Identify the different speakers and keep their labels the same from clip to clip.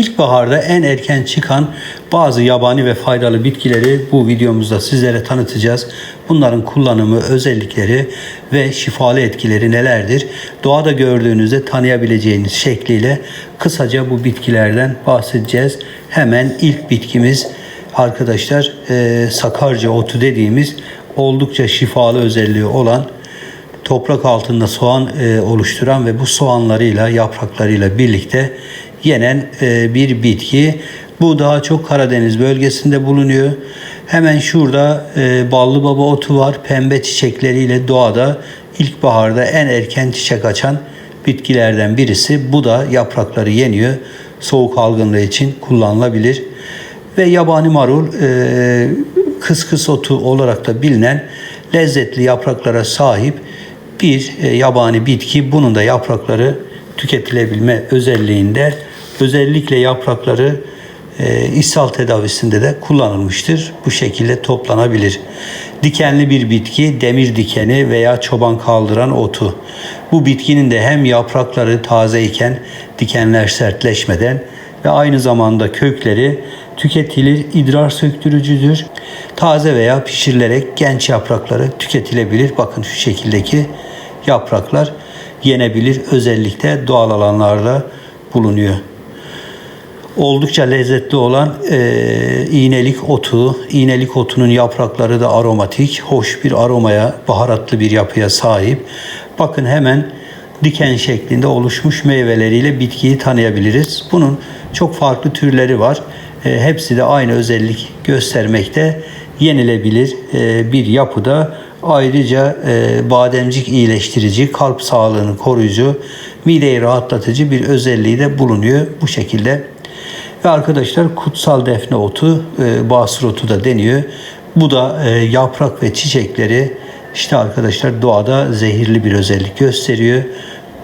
Speaker 1: İlkbaharda en erken çıkan bazı yabani ve faydalı bitkileri bu videomuzda sizlere tanıtacağız. Bunların kullanımı, özellikleri ve şifalı etkileri nelerdir? Doğada gördüğünüzde tanıyabileceğiniz şekliyle kısaca bu bitkilerden bahsedeceğiz. Hemen ilk bitkimiz arkadaşlar e, sakarca otu dediğimiz oldukça şifalı özelliği olan toprak altında soğan e, oluşturan ve bu soğanlarıyla yapraklarıyla birlikte yenen e, bir bitki. Bu daha çok Karadeniz bölgesinde bulunuyor. Hemen şurada e, ballı baba otu var. Pembe çiçekleriyle doğada ilkbaharda en erken çiçek açan bitkilerden birisi. Bu da yaprakları yeniyor. Soğuk algınlığı için kullanılabilir. Ve yabani marul e, kıskıs otu olarak da bilinen lezzetli yapraklara sahip bir e, yabani bitki. Bunun da yaprakları tüketilebilme özelliğinde. Özellikle yaprakları e, ishal tedavisinde de kullanılmıştır. Bu şekilde toplanabilir. Dikenli bir bitki, demir dikeni veya çoban kaldıran otu. Bu bitkinin de hem yaprakları taze iken dikenler sertleşmeden ve aynı zamanda kökleri tüketilir, idrar söktürücüdür. Taze veya pişirilerek genç yaprakları tüketilebilir. Bakın şu şekildeki yapraklar yenebilir. Özellikle doğal alanlarda bulunuyor. Oldukça lezzetli olan e, iğnelik otu, iğnelik otunun yaprakları da aromatik, hoş bir aromaya, baharatlı bir yapıya sahip. Bakın hemen diken şeklinde oluşmuş meyveleriyle bitkiyi tanıyabiliriz. Bunun çok farklı türleri var. E, hepsi de aynı özellik göstermekte. Yenilebilir e, bir yapıda. Ayrıca e, bademcik iyileştirici, kalp sağlığını koruyucu, mideyi rahatlatıcı bir özelliği de bulunuyor bu şekilde. Ve arkadaşlar kutsal defne otu, e, basur otu da deniyor. Bu da e, yaprak ve çiçekleri işte arkadaşlar doğada zehirli bir özellik gösteriyor.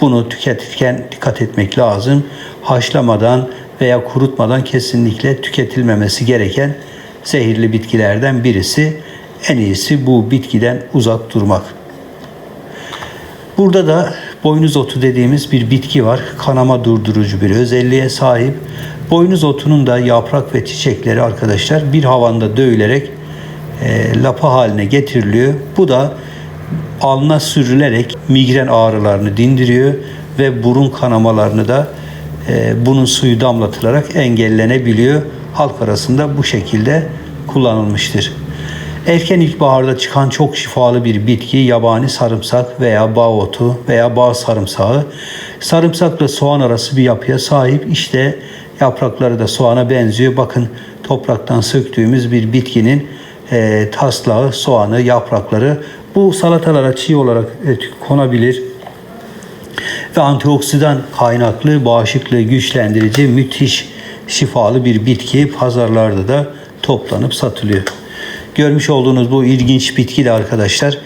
Speaker 1: Bunu tüketirken dikkat etmek lazım. Haşlamadan veya kurutmadan kesinlikle tüketilmemesi gereken zehirli bitkilerden birisi. En iyisi bu bitkiden uzak durmak. Burada da boynuz otu dediğimiz bir bitki var. Kanama durdurucu bir özelliğe sahip. Boynuz otunun da yaprak ve çiçekleri arkadaşlar bir havanda dövülerek e, lapa haline getiriliyor. Bu da alnına sürülerek migren ağrılarını dindiriyor ve burun kanamalarını da e, bunun suyu damlatılarak engellenebiliyor. Halk arasında bu şekilde kullanılmıştır. Erken ilkbaharda çıkan çok şifalı bir bitki yabani sarımsak veya bağ otu veya bağ sarımsağı. Sarımsakla soğan arası bir yapıya sahip. İşte yaprakları da soğana benziyor. Bakın topraktan söktüğümüz bir bitkinin e, taslağı, soğanı, yaprakları. Bu salatalara çiğ olarak e, konabilir ve antioksidan kaynaklı bağışıklığı güçlendirici müthiş şifalı bir bitki pazarlarda da toplanıp satılıyor. Görmüş olduğunuz bu ilginç bitki de arkadaşlar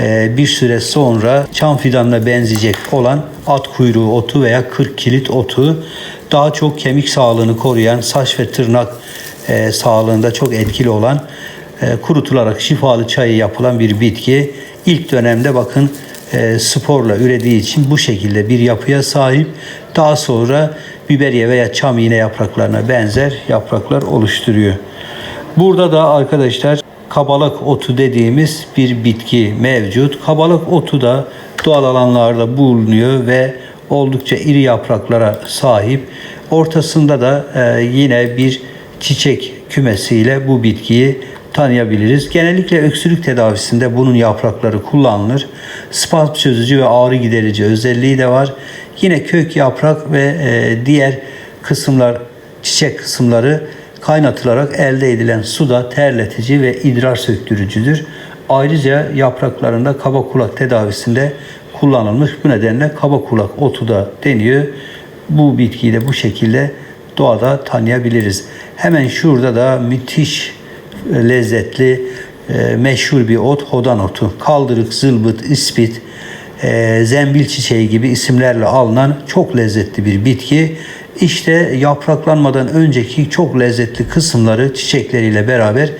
Speaker 1: e, bir süre sonra çam fidanına benzeyecek olan at kuyruğu otu veya kırk kilit otu daha çok kemik sağlığını koruyan saç ve tırnak e, sağlığında çok etkili olan e, kurutularak şifalı çayı yapılan bir bitki. İlk dönemde bakın sporla ürediği için bu şekilde bir yapıya sahip. Daha sonra biberiye veya çam iğne yapraklarına benzer yapraklar oluşturuyor. Burada da arkadaşlar kabalak otu dediğimiz bir bitki mevcut. Kabalak otu da doğal alanlarda bulunuyor ve oldukça iri yapraklara sahip. Ortasında da e, yine bir çiçek kümesiyle bu bitkiyi tanıyabiliriz. Genellikle öksürük tedavisinde bunun yaprakları kullanılır. Spazm çözücü ve ağrı giderici özelliği de var. Yine kök, yaprak ve e, diğer kısımlar, çiçek kısımları kaynatılarak elde edilen suda terletici ve idrar söktürücüdür. Ayrıca yapraklarında kaba kulak tedavisinde kullanılmış. Bu nedenle kaba kulak otu da deniyor. Bu bitkiyi de bu şekilde doğada tanıyabiliriz. Hemen şurada da müthiş lezzetli e, meşhur bir ot hodan otu. Kaldırık, zılbıt, ispit, e, zembil çiçeği gibi isimlerle alınan çok lezzetli bir bitki. İşte yapraklanmadan önceki çok lezzetli kısımları çiçekleriyle beraber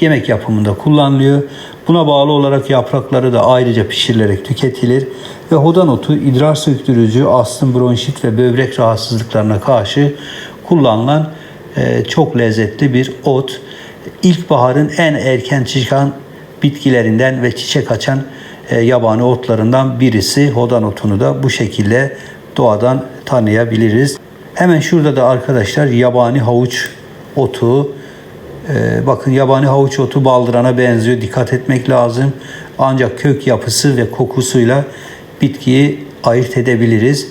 Speaker 1: yemek yapımında kullanılıyor. Buna bağlı olarak yaprakları da ayrıca pişirilerek tüketilir ve hodan otu idrar söktürücü, astım, bronşit ve böbrek rahatsızlıklarına karşı kullanılan e, çok lezzetli bir ot. İlkbaharın en erken çıkan bitkilerinden ve çiçek açan e, yabani otlarından birisi. Hodan otunu da bu şekilde doğadan tanıyabiliriz. Hemen şurada da arkadaşlar yabani havuç otu. Ee, bakın yabani havuç otu baldırana benziyor. Dikkat etmek lazım. Ancak kök yapısı ve kokusuyla bitkiyi ayırt edebiliriz.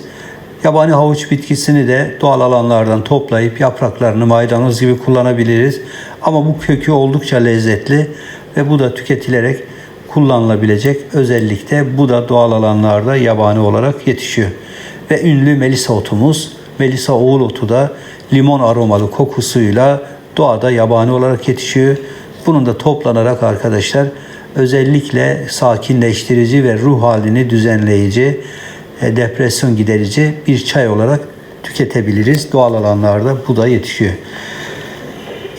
Speaker 1: Yabani havuç bitkisini de doğal alanlardan toplayıp yapraklarını maydanoz gibi kullanabiliriz. Ama bu kökü oldukça lezzetli ve bu da tüketilerek kullanılabilecek özellikle bu da doğal alanlarda yabani olarak yetişiyor. Ve ünlü melisa otumuz, melisa oğul otu da limon aromalı kokusuyla doğada yabani olarak yetişiyor. Bunun da toplanarak arkadaşlar özellikle sakinleştirici ve ruh halini düzenleyici, e, depresyon giderici bir çay olarak tüketebiliriz. Doğal alanlarda bu da yetişiyor.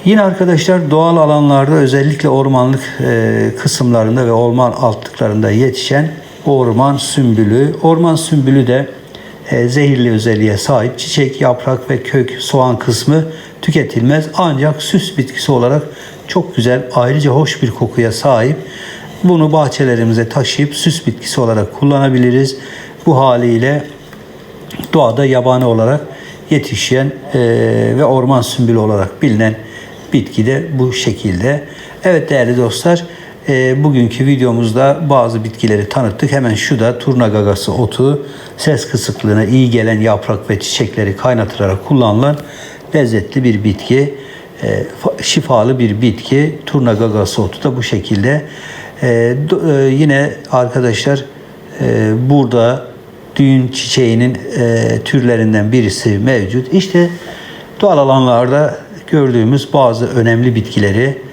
Speaker 1: Yine arkadaşlar doğal alanlarda özellikle ormanlık e, kısımlarında ve orman altlıklarında yetişen orman sümbülü. Orman sümbülü de zehirli özelliğe sahip çiçek, yaprak ve kök, soğan kısmı tüketilmez. Ancak süs bitkisi olarak çok güzel, ayrıca hoş bir kokuya sahip. Bunu bahçelerimize taşıyıp süs bitkisi olarak kullanabiliriz. Bu haliyle doğada yabani olarak yetişen e, ve orman sümbülü olarak bilinen bitki de bu şekilde. Evet değerli dostlar, e, bugünkü videomuzda bazı bitkileri tanıttık. Hemen şu da turna gagası otu, ses kısıklığına iyi gelen yaprak ve çiçekleri kaynatılarak kullanılan lezzetli bir bitki. E, fa- şifalı bir bitki. Turna gagası otu da bu şekilde. E, e, yine arkadaşlar e, burada düğün çiçeğinin e, türlerinden birisi mevcut. İşte doğal alanlarda gördüğümüz bazı önemli bitkileri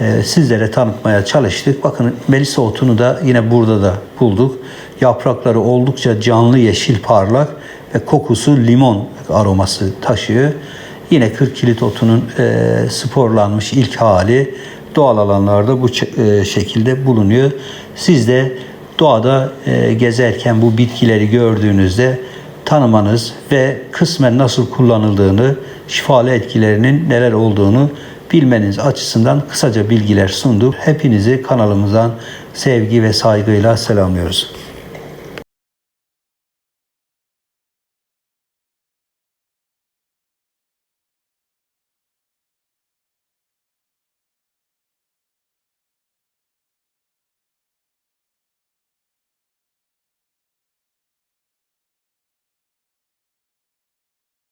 Speaker 1: e, sizlere tanıtmaya çalıştık. Bakın melisa otunu da yine burada da bulduk. Yaprakları oldukça canlı yeşil parlak ve kokusu limon aroması taşıyor. Yine 40 kilit otunun e, sporlanmış ilk hali doğal alanlarda bu e, şekilde bulunuyor. Siz de doğada e, gezerken bu bitkileri gördüğünüzde tanımanız ve kısmen nasıl kullanıldığını, şifalı etkilerinin neler olduğunu bilmeniz açısından kısaca bilgiler sunduk. Hepinizi kanalımızdan sevgi ve saygıyla selamlıyoruz.